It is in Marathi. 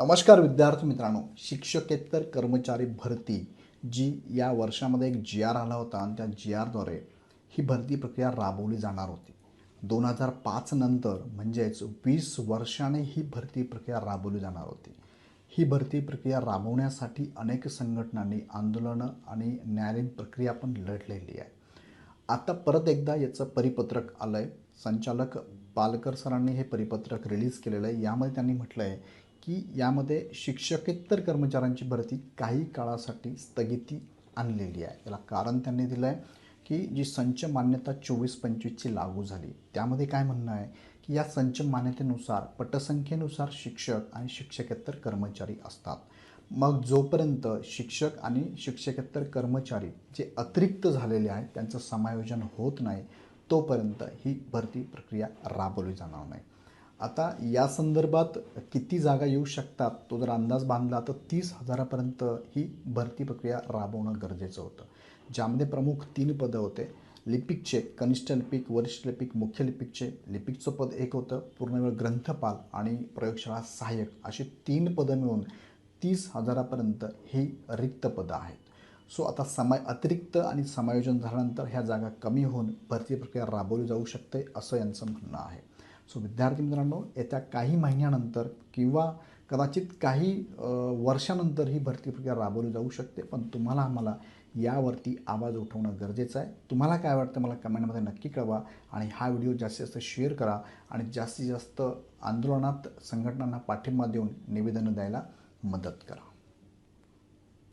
नमस्कार विद्यार्थी मित्रांनो. शिक्षकेतर कर्मचारी भरती जी या वर्षामध्ये एक जी आर आला होता आणि त्या जी आरद्वारे ही भरती प्रक्रिया राबवली जाणार होती. दोन हजार पाच नंतर म्हणजेच वीस वर्षाने ही भरती प्रक्रिया राबवली जाणार होती. ही भरती प्रक्रिया राबवण्यासाठी अनेक संघटनांनी आंदोलनं आणि न्यायालयीन प्रक्रिया पण लढलेली आहे. आता परत एकदा याचं परिपत्रक आलं आहे संचालक पालकर सरांनी हे परिपत्रक रिलीज केलेलं आहे. यामध्ये त्यांनी म्हटलं आहे की यामध्ये शिक्षकेतर कर्मचाऱ्यांची भरती काही काळासाठी स्थगिती आणलेली आहे. याला कारण त्यांनी दिलं आहे की जी संच मान्यता चोवीस पंचवीसची लागू झाली त्यामध्ये काय म्हणणं आहे? की या संच मान्यतेनुसार पटसंख्येनुसार शिक्षक आणि शिक्षकेतर कर्मचारी असतात. मग जोपर्यंत शिक्षक आणि शिक्षकेतर कर्मचारी जे अतिरिक्त झालेले आहेत त्यांचं समायोजन होत नाही तोपर्यंत ही भरती प्रक्रिया राबवली जाणार नाही. आता या संदर्भात किती जागा येऊ शकतात तो जर अंदाज बांधला तर तीस हजारापर्यंत ही भरती प्रक्रिया राबवणं गरजेचं होतं. ज्यामध्ये प्रमुख तीन पदं होते. लिपिकचे कनिष्ठ लिपिक वरिष्ठ लिपिक मुख्य लिपिकचे. लिपिकचं पद एक होतं पूर्णवेळ ग्रंथपाल आणि प्रयोगशाळा सहाय्यक अशी तीन पदं मिळून तीस हजारापर्यंत ही रिक्त पदं आहेत. सो आता समाय अतिरिक्त आणि समायोजन झाल्यानंतर ह्या जागा कमी होऊन भरती प्रक्रिया राबवली जाऊ शकते असं यांचं म्हणणं आहे. सो विद्यार्थी मित्रांनो येत्या काही महिन्यानंतर किंवा कदाचित काही वर्षानंतर ही भरती प्रक्रिया राबवली जाऊ शकते पण तुम्हाला आम्हाला यावरती आवाज उठवणं गरजेचं आहे. तुम्हाला काय वाटतं मला कमेंटमध्ये नक्की कळवा आणि हा व्हिडिओ जास्तीत जास्त शेअर करा आणि जास्तीत जास्त आंदोलनात संघटनांना पाठिंबा देऊन निवेदनं द्यायला मदत करा.